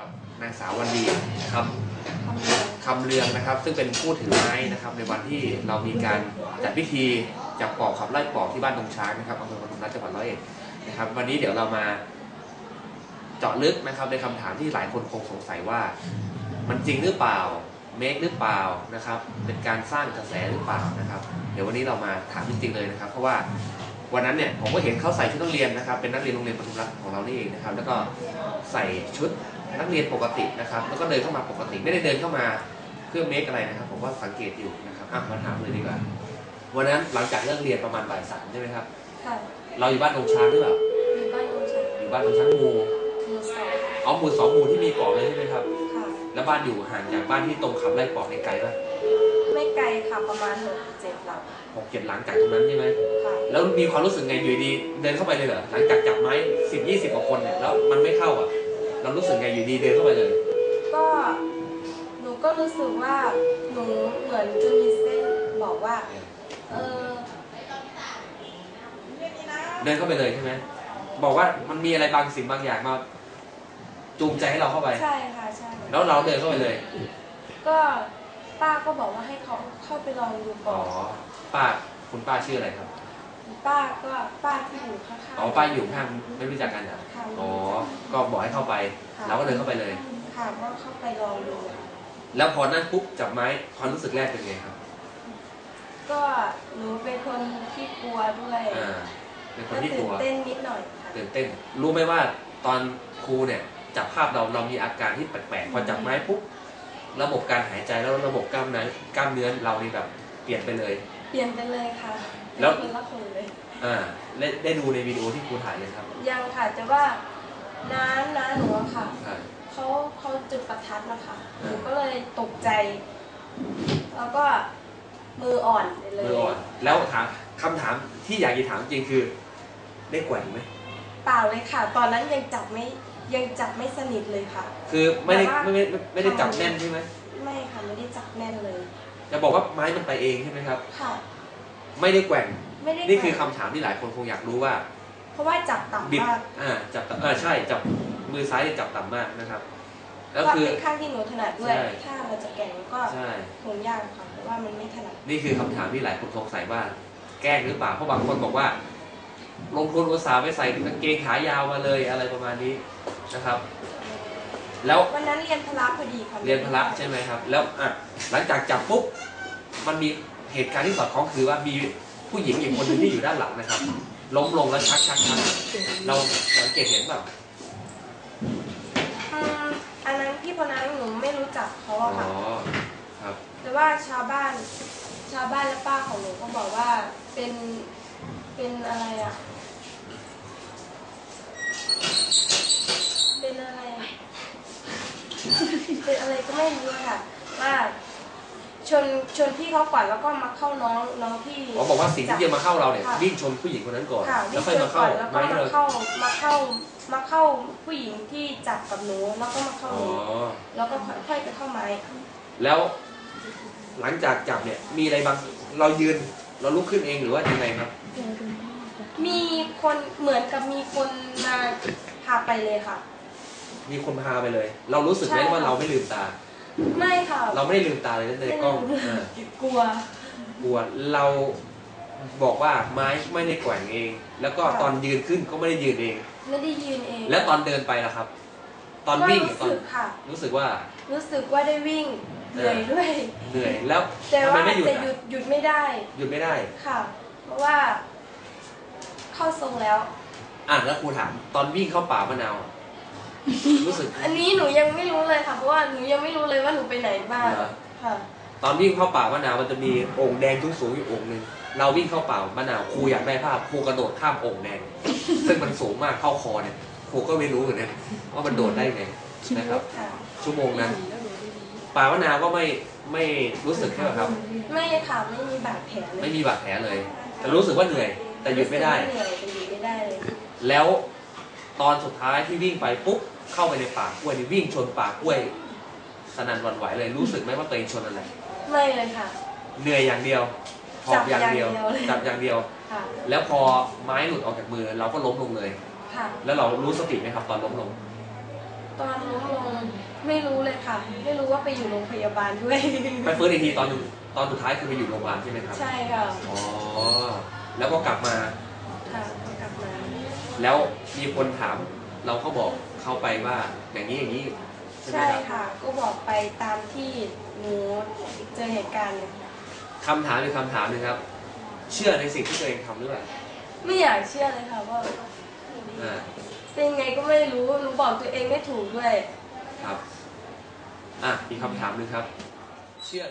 กับนางสาววันดีคำทำเรือนคำเรืองนะครับ ซึ่งเป็นผู้ถือไม้นะครับ ในวันที่เรามีการจัดพิธีจับปอกขับไล่ปอกที่บ้านตรงช้างนะครับอำเภอปทุมราชจังหวัดร้อยเอ็ดนะครับ วันนี้เดี๋ยวเรามาเจาะลึกนะครับในคำถามที่หลายคนคงสงสัยว่า มันจริงหรือเปล่าเมคหรือเปล่านะครับ เป็นการสร้างกระแสหรือเปล่านะครับ เดี๋ยววันนี้เรามาถามจริงๆเลยนะครับ เพราะว่าวันนั้นเนี่ยผมก็เห็นเขาใส่ชุดนักเรียนนะครับ เป็นนักเรียนโรงเรียนปทุมรัฐของเรานี่เองนะครับ แล้วก็ใส่ชุด นักเรียนปกตินะครับแล้วก็เดินเข้ามาปกติไม่ได้เดินเข้ามาเพื่อเมคอะไรนะครับ ผมว่าสังเกตอยู่นะครับอะมาถามเลยดีกว่าวันนั้นหลังจากเลิกเรียนประมาณบ่ายสามใช่ไหมครับค่ะเราอยู่บ้านตรงช้างหรือเปล่ามีบ้านโน้นชัยอยู่บ้านตรงช้างหมู่มือสองอ๋อหมู่สองหมู่ที่มีปอกเลยใช่ไหมครับค่ะแล้วบ้านอยู่ห่างจากบ้านที่ตรงขับไล่ปอกในไกลป่ะไม่ไกลค่ะประมาณหกเจ็ดหลังหกเจ็ดหลังจากตรงนั้นใช่ไหมค่ะแล้วมีความรู้สึกไงอยู่ดี เดินเข้าไปเลยเหรอหลังจากจับไม้สิบยี่สิบกว่าคนเนี่ยแล้วมันไม่เข้าอะ เรารู้สึกไงอยู่ดีเดินเข้าไปเลย ก็หนูก็รู้สึกว่าหนูเหมือนจะมีเส้นบอกว่า เออเดินเข้าไปเลยใช่ไหมบอกว่ามันมีอะไรบางสิ่งบางอย่างมาจูงใจให้เราเข้าไป ใช่ค่ะใช่แล้วเราเดินเข้าไปเลย ก็ป้าก็บอกว่าให้เขาเข้าไปลองดูก่อ๋ออนป้าคุณป้าชื่ออะไรครับ ป้าก็ป้าที่อยู่ข้างๆ อ๋อป้าอยู่ข้างไม่รู้จักกันเหรอค่ะอ๋อก็บอกให้เข้าไปเราก็เดินเข้าไปเลย ค่ะก็เข้าไปลองดูแล้วพอนั่งปุ๊บจับไม้ความรู้สึกแรกเป็นไงครับก็หนูเป็นคนที่กลัวด้วยอ่าเป็นคนก็ที่กตื่ลันวเต้นนิดหน่อยค่ะตื่นเต้น รู้ไหมว่าตอนครูเนี่ยจับภาพเราเรามีอาการที่แปลกๆพอจับไม้ปุ๊บระบบการหายใจแล้วระบบกล้ามเนื้อกล้ามเนื้อเรานี่แบบเปลี่ยนไปเลย เปลี่ยนไปเลยค่ะ แล้วเป็นคนละคนเลยอ่าได้ได้ดูในวิดีโอที่ครูถ่ายเลยครับยังค่ะแต่ว่าน้าน้าหนูอะค่ะใช่เขาเขาจุดประทัดนะคะหอ่านูก็เลยตกใจ แล้วก็มืออ่อนไปเลยมืออ่อนแล้วถามคำถามที่อยากจะถามจริงคือได้แกว่งไหมเปล่าเลยค่ะ ตอนนั้นยังจับไม่ยังจับไม่สนิทเลยค่ะ คือไม่ได้แต่ว่าไม่ไม่ไม่ไม่ได้จับแน่นใช่ไหมไม่ค่ะไม่ได้จับแน่นเลย จะบอกว่าไม้มันไปเองใช่ไหมครับ ค่ะ ไม่ได้แกว่ง ไม่ได้นี่คือจัคำบถามที่หลายคนคงอยากรู้ว่า เพราะว่าจับบิดต่ำมากอ่าจับต่ำอ่าใช่จับมือซ้ายนี่จับต่ำมากนะครับแล้วก็คือ เป็นข้างที่หนูถนัดด้วย ใช่ ถ้ามันจะแก่งก็ใช่ คงยากค่ะเพราะว่ามันไม่ถนัดนี่คือคำถามที่หลายคนสงสัยว่า แกล้งหรือเปล่าเพราะบางคนบอกว่า ลงทุนอุตสาห์ไปใส่กางเกงขายาวมาเลยอะไรประมาณนี้นะครับ แล้ว วันนั้นเรียนพละพอดีค่ะเรียนพละใช่ไหมครับ แล้วอะหลังจากจับปุ๊บมันมี เหตุการณ์ที่สอดคล้องคือว่ามีผู้หญิงอีกคนหนึงที่อยู่ด้านหลังนะครับ ล้มลงแล้วชักชักชักเราสังเกตเห็นเปล่าอืมอันนั้นพี่คนนั้นหนูไม่รู้จักเขาอ๋ออะค่ะ ครับแต่ว่าชาวบ้าน ชาวบ้านและป้าของหนูก็บอกว่าเป็นเป็นอะไรอะเป็นอะไรอะเป็นอะไรก็ไม่รู้อะค่ะว่า ชนชนพี่เขาก่อนแล้วก็มาเข้าน้องน้องที่ อ๋อบอกว่าสิ่งที่จะมาเข้าเราเนี่ยค่ะ วิ่งชนผู้หญิงคนนั้นก่อน ค่ะแล้วิ่วงค่อยชนมาก่เข้าอนแล้วก็ไม้มาเราเข้ามาเข้ามาเข้าผู้หญิงที่จับกับหนูแล้วก็มาเข้าอ๋อหนูแล้วก็ค่อยๆไปเข้าไม้แล้วหลังจากจับเนี่ยมีอะไรบางเรายืนเราลุกขึ้นเองหรือว่ายังไงครับมีคนเหมือนกับมีคนมาพาไปเลยค่ะ มีคนพาไปเลย เรารู้สึกไหมใช่ค่ะ ว่าเราไม่ลืมตา ไม่ค่ะเราไม่ได้ลืมตาเลยในกล้องไม่อ่ากลัว กลัวเราบอกว่าไม้ไม่ได้แกว่งเอง แล้วก็ค่ะตอนยืนขึ้นก็ไม่ได้ยืนเอง ไม่ได้ยืนเอง แล้วตอนเดินไปล่ะครับ ตอนก็วิ่งรู้ตอนสึกค่ะ รู้สึกว่า รู้สึกว่าได้วิ่งเหนื่อยด้วย เหนื่อยแล้วแต่ทำไมว่าไม่หยุดจะอะหยุดหยุดไม่ได้หยุดไม่ได้ ค่ะ เพราะว่า เข้าทรงแล้ว อะแล้วครูถามตอนวิ่งเข้าป่ามะนาวอะ รู้สึกอันนี้หนูยังไม่รู้เลยค่ะเพราะว่าหนูยังไม่รู้เลยว่าหนูไปไหนบ้างเหรอค่ะ ตอนวิ่งเข้าป่ามะนาวมันจะมีโอ่งแดงสูงๆอยู่โอ่งหนึ่งเราวิ่งเข้าป่ามะนาวครูอยากได้ภาพครูกระโดดข้ามโอ่งแดง ซึ่งมันสูงมากเข้าคอเนี่ยครูก็ไม่รู้เหมือนกันว่ามันโดดได้ไงนะครับ ค่ะ ชั่วโมงนั้นป่ามะนาวก็ไม่ไม่รู้สึกใช่ไหมครับ ไม่ค่ะไม่มีบาดแผลเลยไม่มีบาดแผลเลย แต่รู้สึกว่าเหนื่อย แต่หยุดไม่ได้ รู้สึกว่าเหนื่อยแต่หยุดไม่ได้เลยแล้ว ตอนสุดท้ายที่วิ่งไปปุ๊บเข้าไปในป่ากล้วยนี่วิ่งชนป่ากล้วย สนั่นหวั่นไหวเลยรู้สึกไหมว่าตัวเองชนอะไรไม่เลยค่ะ เหนื่อยอย่างเดียวหอบอย่างเดียวจับอย่างเดียวจับอย่างเดียว ค่ะแล้วพอไม้หลุดออกจากมือเราก็ล้มลงเลย ค่ะ แล้วเรารู้สติไหมครับ ตอนล้มลง ตอนล้มลงไม่รู้เลยค่ะ ไม่รู้ว่าไปอยู่โรงพยาบาลด้วย ไปฟื้นอีกทีตอนตอนสุดท้ายคือไปอยู่โรงพยาบาลใช่ไหมครับใช่ค่ะอ๋อแล้วก็กลับมาค่ะก็กลับมา แล้วมีคนถาม เราก็บอกเขาไปว่าอย่างนี้อย่างนี้ใช่ไหมใช่ครับค่ะ ก็บอกไปตามที่หนูเจอเหตุการณ์เลยค่ะคำถามคือคำถามหนึงครับ เชื่อในสิ่งที่ตัวเองทำหรือเปล่าไม่อยากเชื่อเลยค่ะว่าอ่า เป็นไงก็ไม่รู้หนูบอกตัวเองไม่ถูกด้วย ครับ อะอีกคำถามหนึ่งครับ เชื่อ